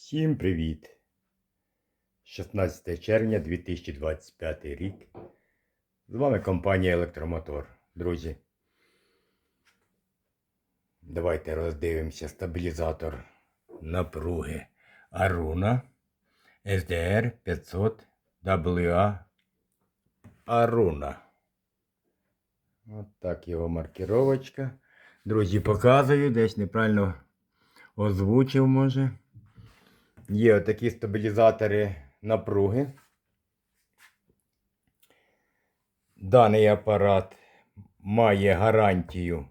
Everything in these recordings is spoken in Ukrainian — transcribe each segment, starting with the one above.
Всім привіт! 16 червня 2025 рік. З вами компанія Електромотор. Друзі. Давайте роздивимося стабілізатор напруги Aruna SDR 500 WA Aruna. От так його маркировочка. Друзі, показую, десь неправильно озвучив, може. Є отакі стабілізатори напруги. Даний апарат має гарантію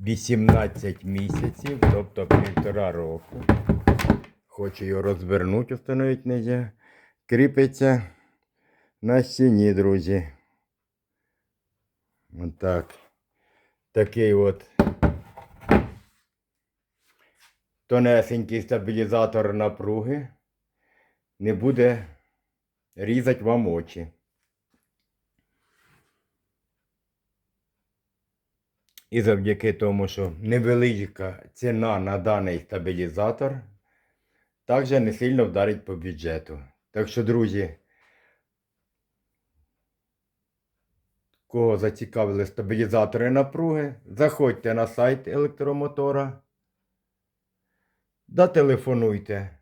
18 місяців, тобто півтора року. Хочу його розвернути, встановити нельзя. Кріпиться на стіні, друзі. Отак. Такий от тонесенький стабілізатор напруги не буде різати вам очі. І завдяки тому, що невелика ціна на даний стабілізатор, також не сильно вдарить по бюджету. Так що, друзі, кого зацікавили стабілізатори напруги, заходьте на сайт електромотора. Да телефонуйте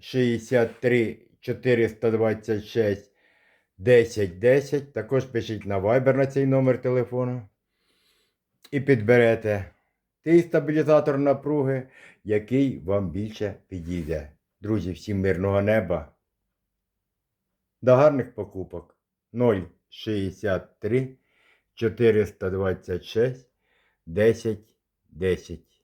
063 426 10 10. Також пишіть на Viber на цей номер телефону. І підберете той стабілізатор напруги, який вам більше підійде. Друзі, всім мирного неба. До гарних покупок 063 426 10 10.